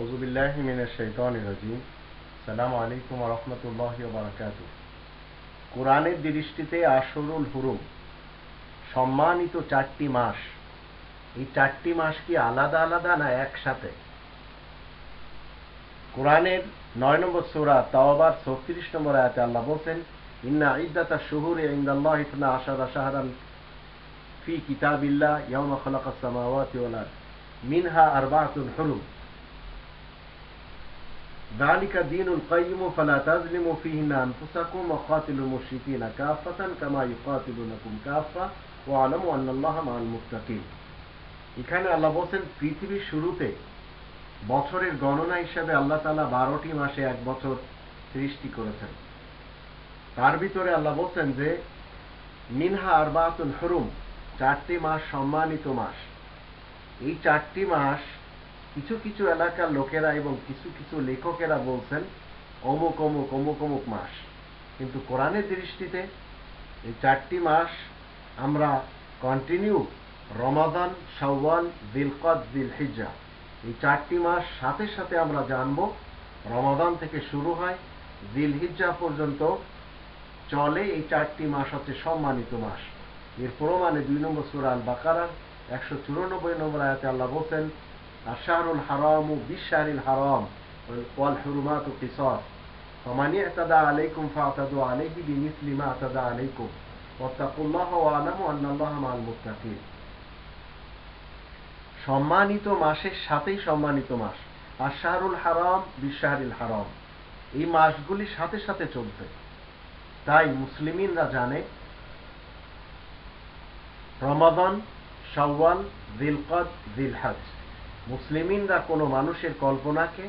আউজুবিল্লাহি মিনাশ শাইতানির রাজিম সালামু আলাইকুম ওয়া রাহমাতুল্লাহি ওয়া বারাকাতুহু কোরআনের দৃষ্টিতে আশরুল হুরুম, সম্মানিত চারটি মাস, এই চারটি মাস কি আলাদা আলাদা না একসাথে? কোরআনের নয় নম্বর সূরা তাওবার ছত্রিশ নম্বর আয়াতে আল্লাহ বলছেন, ইন্না ইদ্দাতা শুহুরে ইন্দাল্লাহ ইতনা আশারা শাহরান ফি কিতাবিল্লাহ ইয়াউমা খালাকাস মিনহা আরবাআতুন হুরুম। ذلك دين القيم فلا تظلموا فيهن أنفسكم وقاتلوا المشركين كافة كما يقاتلونكم كافة واعلموا أن الله مع المتقين এখানে আল্লাহ বলছেন পৃথিবীর শুরুতে বছরের গণনা হিসাবে আল্লাহ তালা বারোটি মাসে এক বছর সৃষ্টি করেছেন তার ভিতরে আল্লাহ বলছেন যে মিনহা আরবাতুল হরুম চারটি মাস সম্মানিত মাস এই চারটি মাস কিছু কিছু এলাকার লোকেরা এবং কিছু কিছু লেখকেরা বলছেন, অমুক অমুক অমুক অমুক মাস। কিন্তু কোরআনের দৃষ্টিতে এই চারটি মাস আমরা কন্টিনিউ রমাদান, শাওয়াল দিলকদ দিল হিজা এই চারটি মাস সাথে সাথে আমরা জানব রমাদান থেকে শুরু হয় দিল হিজ্জা পর্যন্ত চলে এই চারটি মাস হচ্ছে সম্মানিত মাস। এর প্রমাণে দুই নম্বর সুরাল বাকারার একশো চুরানব্বই নম্বর আয়াতে আল্লাহ বলছেন আশারুল হারাম বিশারিল হারাম والحرمات قصاص فمن اعتدى عليكم فاعتدوا عليه بمثل ما اعتدى عليكم واتقوا الله واعلموا ان الله مع المتقين সম্মানিত মাসের সাথেই সম্মানিত মাস আর শাহরুল হারাম বিশাহরিল হারাম এই মাসগুলির সাথে সাথে চলছে তাই মুসলিমিনরা জানে রমাদান শাওয়াল দিলকদ দিলহাজ মুসলিমিনরা কোনো মানুষের কল্পনাকে,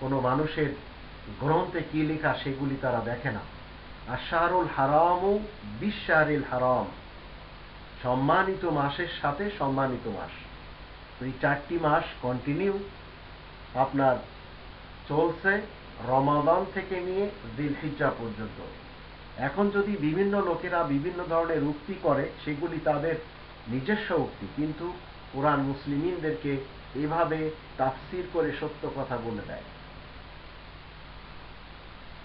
কোনো মানুষের গ্রন্থে কি লেখা সেগুলি তারা দেখে না। আর শাহরুল হারামও বিশ্বারিল হারাম। সম্মানিত মাসের সাথে সম্মানিত মাস। এই চারটি মাস কন্টিনিউ আপনার চলছে রমাদান থেকে নিয়ে দিলহিজা পর্যন্ত। এখন যদি বিভিন্ন লোকেরা বিভিন্ন ধরনের উক্তি করে, সেগুলি তাদের নিজস্ব উক্তি। কিন্তু কোরআন মুসলিমিনদেরকে এভাবে তাফসির করে সত্য কথা বলে দেয়।